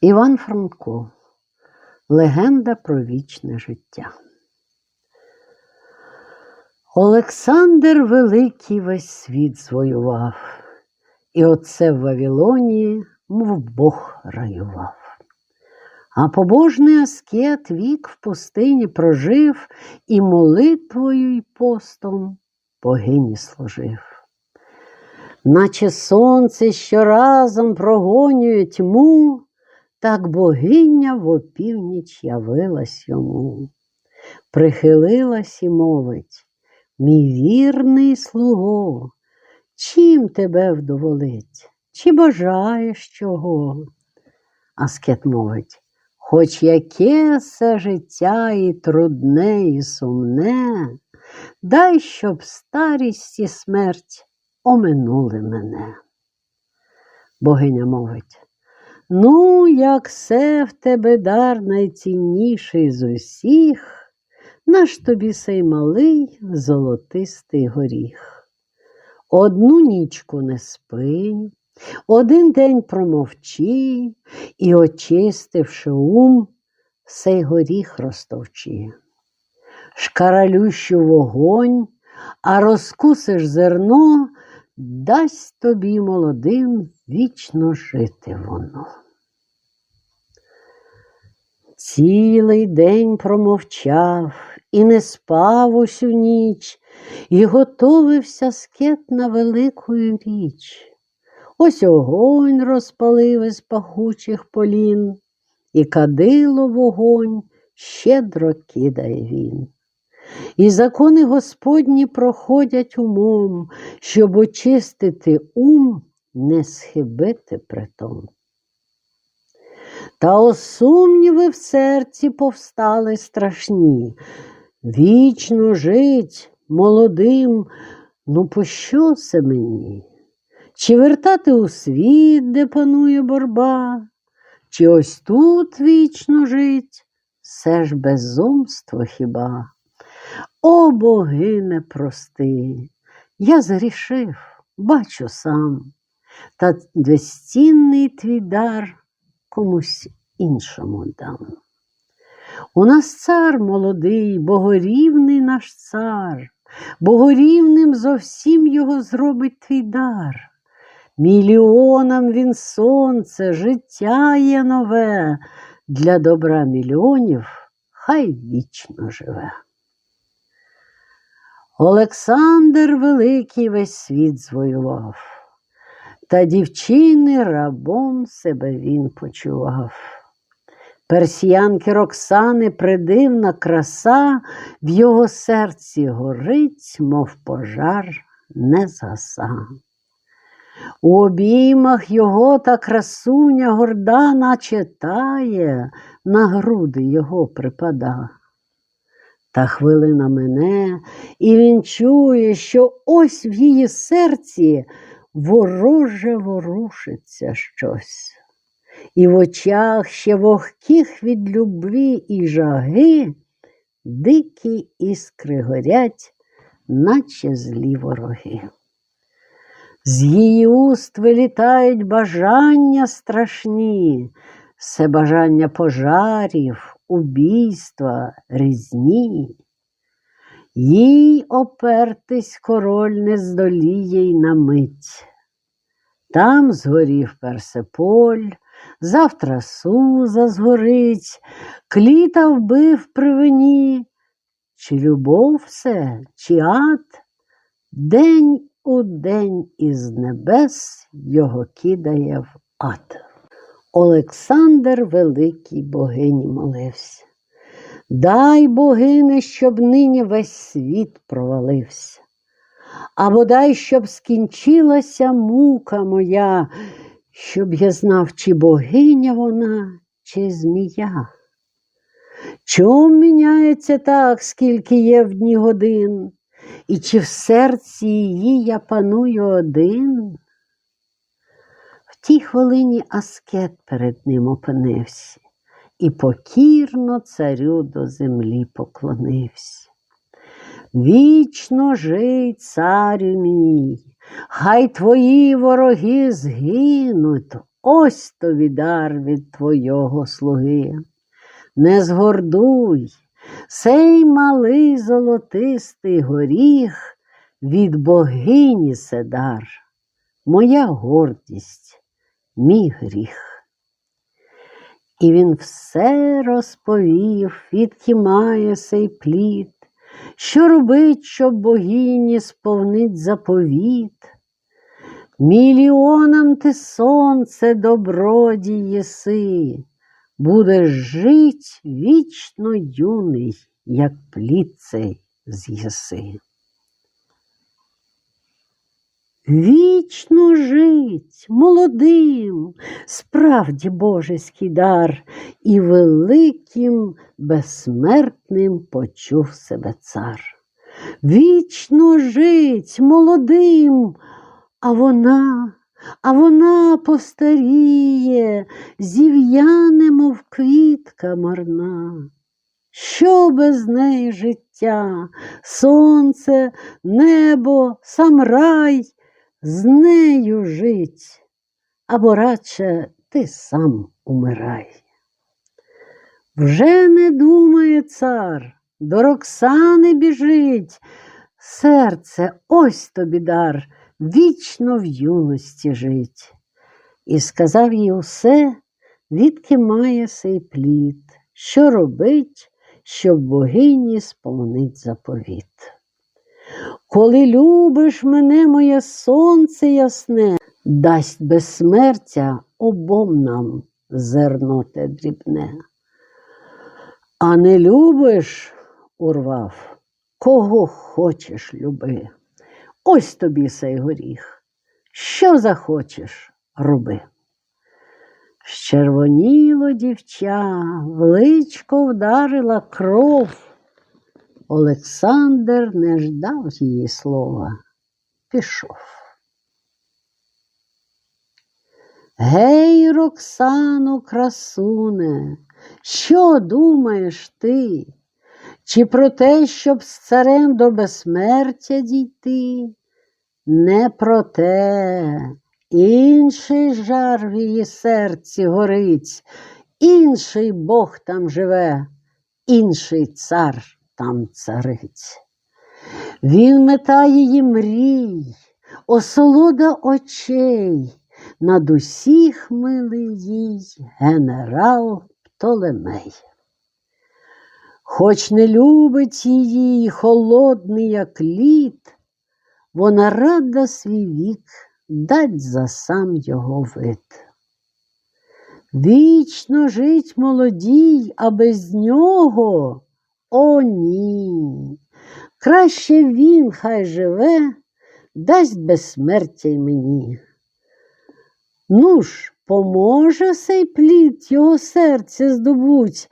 Іван Франко Легенда про вічне життя. Олександр Великий весь світ звоював, і оце в Вавилонії, мов Бог раював. А побожний аскет вік в пустині прожив і молитвою й постом богині служив. Наче сонце щоразом прогонює тьму, так богиня в опівніч явилась йому, прихилилась і мовить, мій вірний слуго, чим тебе вдоволить, чи бажаєш чого? Аскет мовить, хоч яке все життя і трудне, і сумне, дай, щоб старість і смерть оминули мене. Богиня мовить, ну, як все в тебе дар найцінніший з усіх, наш тобі сей малий золотистий горіх. Одну нічку не спи, один день промовчи і, очистивши ум, сей горіх розтовчи. Шкаралющу вогонь, а розкусиш зерно, дасть тобі молодим вічно жити воно. Цілий день промовчав і не спав усю ніч, і готовився скет на велику річ. Ось огонь розпалив із пахучих полін, і кадило вогонь щедро кидає він. І закони Господні проходять умом, щоб очистити ум, не схибити притом. Та о сумніви в серці повстали страшні. Вічно жить молодим, ну пощо це мені? Чи вертати у світ, де панує борба, чи ось тут вічно жить, все ж безумство хіба? О богине прости, я згрішив, бачу сам, та безцінний твій дар комусь іншому дам. У нас цар молодий, богорівний наш цар, богорівним зовсім його зробить твій дар. Мільйонам він сонце, життя є нове, для добра мільйонів хай вічно живе. Олександр Великий весь світ звоював, та дівчини рабом себе він почував. Персіянки Роксани придивна краса в його серці горить, мов пожар не згаса. У обіймах його та красуня горда наче тає, на груди його припада. Та хвилина мене, і він чує, що ось в її серці вороже ворушиться щось, і в очах ще вогких від любві і жаги дикі іскри горять, наче злі вороги. З її уст вилітають бажання страшні, все бажання пожарів, убійства, різні. Їй опертись король не здоліє й на мить. Там згорів Персеполь, завтра Суза згорить, кліта вбив при вині. Чи любов все, чи ад, день у день із небес його кидає в ад. Олександр Великий богині молився. Дай богине, щоб нині весь світ провалився. А бодай, щоб скінчилася мука моя, щоб я знав, чи богиня вона, чи змія. Чом міняється так, скільки є в дні годин, і чи в серці її я паную один? Тій хвилині аскет перед ним опинився і покірно царю до землі поклонився. Вічно жий, царю мій, хай твої вороги згинуть, ось тобі дар від твого слуги. Не згордуй, сей малий золотистий горіх від богині седар, моя гордість, мій гріх. І він все розповів, відки сей плід, що робить, щоб богині сповнить заповіт. Мільйонам ти сонце добродій єси, будеш жить вічно юний, як плід цей з'єси. Вічно жить молодим, справді божеський дар, і великим безсмертним почув себе цар. Вічно жить молодим, а вона, а вона постаріє, зів'яне, мов квітка марна. Що без неї життя, сонце, небо, сам рай, з нею жить, або радше ти сам умирай. Вже не думає цар, до Роксани біжить, серце, ось тобі дар, вічно в юності жить. І сказав їй усе, відки має сей плід, що робить, щоб богині сповнить заповіт. Коли любиш мене, моє сонце ясне, дасть безсмертя обом нам зерно те дрібне. А не любиш, урвав, кого хочеш люби. Ось тобі сей горіх. Що захочеш, роби. Щервоніло дівча, в личко вдарила кров. Олександр не ждав її слова, пішов. Гей, Роксану, красуне, що думаєш ти? Чи про те, щоб з царем до безсмертя дійти? Не про те, інший жар в її серці горить, інший Бог там живе, інший цар там цариць. Він мета її мрій, осолода очей, над усіх милий їй генерал Птолемей. Хоч не любить її холодний, як лід, вона рада свій вік дать за сам його вид. Вічно жить молодій, а без нього о, ні. Краще він хай живе, дасть безсмертя й мені. Ну ж, поможе сей плід його серце здобуть,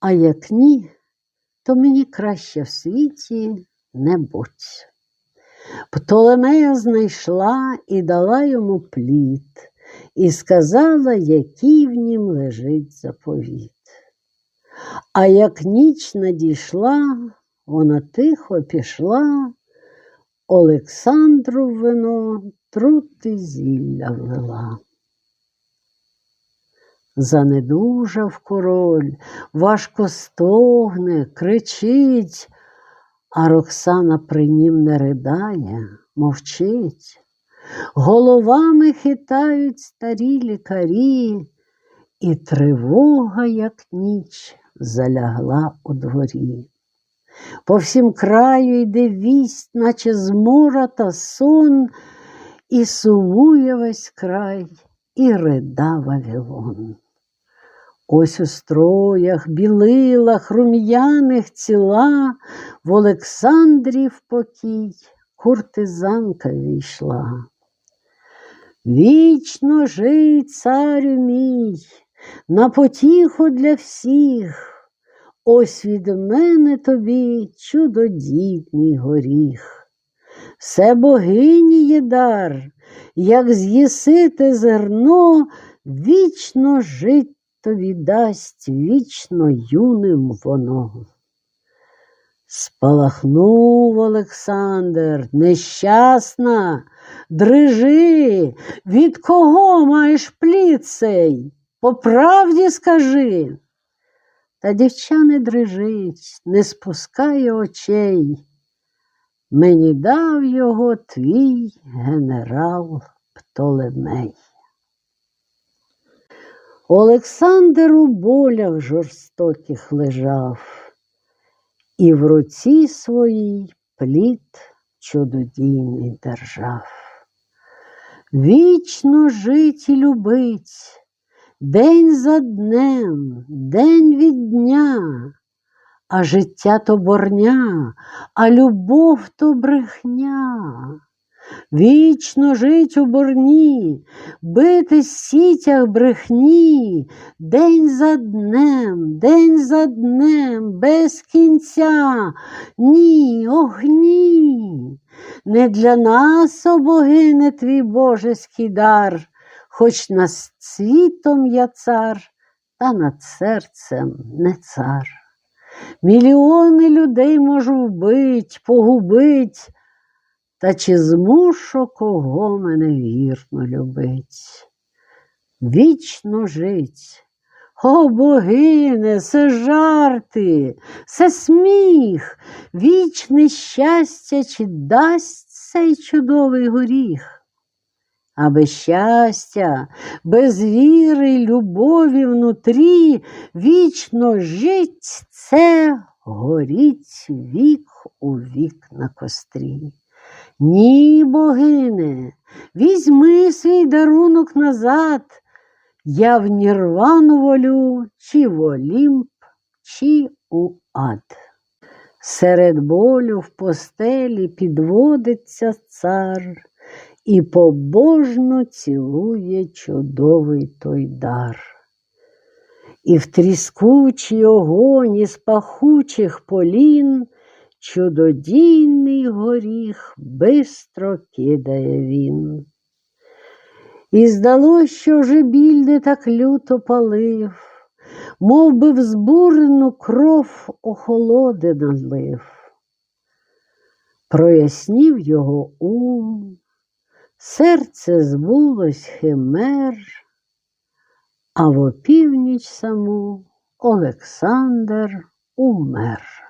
а як ні, то мені краще в світі не будь. Птолемея знайшла і дала йому плід, і сказала, який в нім лежить заповіт. А як ніч надійшла, вона тихо пішла, Олександру вино трути зілля влила. Занедужав король, важко стогне, кричить, а Роксана при нім не ридає, мовчить. Головами хитають старі лікарі, і тривога, як ніч, залягла у дворі. По всім краю йде вість, наче змора та сон, і сумує весь край, і рида Вавилон. Ось у строях, білилах, рум'яних ціла, в Олександрів покій куртизанка війшла. Вічно жий, царю мій, на потіху для всіх. Ось від мене тобі чудодітний горіх. Все богині є дар, як з'їси те зерно, вічно жить тобі дасть, вічно юним воно. Спалахнув Олександр, нещасна, дрижи, від кого маєш плід цей? По правді скажи. Та дівча не дрижить, не спускає очей. Мені дав його твій генерал Птолемей. Олександр у болях жорстоких лежав, і в руці своїй плід чудодійний держав. Вічно жить і любить, день за днем, день від дня, а життя то борня, а любов то брехня. Вічно жить у борні, бити сітях брехні, день за днем, день за днем, без кінця, ні, ох ні. Не для нас, о богине, твій божеський дар, хоч над світом я цар, та над серцем не цар. Мільйони людей можу вбить, погубить, та чи змушу кого мене вірно любить? Вічно жить. О, богине, це жарти, це сміх, вічне щастя чи дасть цей чудовий горіх. А без щастя, без віри й любові внутрі вічно жить це горіть вік у вік на кострі. Ні, богине, візьми свій дарунок назад. Я в нірвану волю, чи в Олімп, чи у ад. Серед болю в постелі підводиться цар і побожно цілує чудовий той дар. І в тріскучий огонь із пахучих полін чудодійний горіх бистро кидає він. І здалось, що вже біль не так люто палив, мов би в збурену кров охолоди налив. Прояснів його ум, серце збулось химер, а в опівніч саму Олександр умер.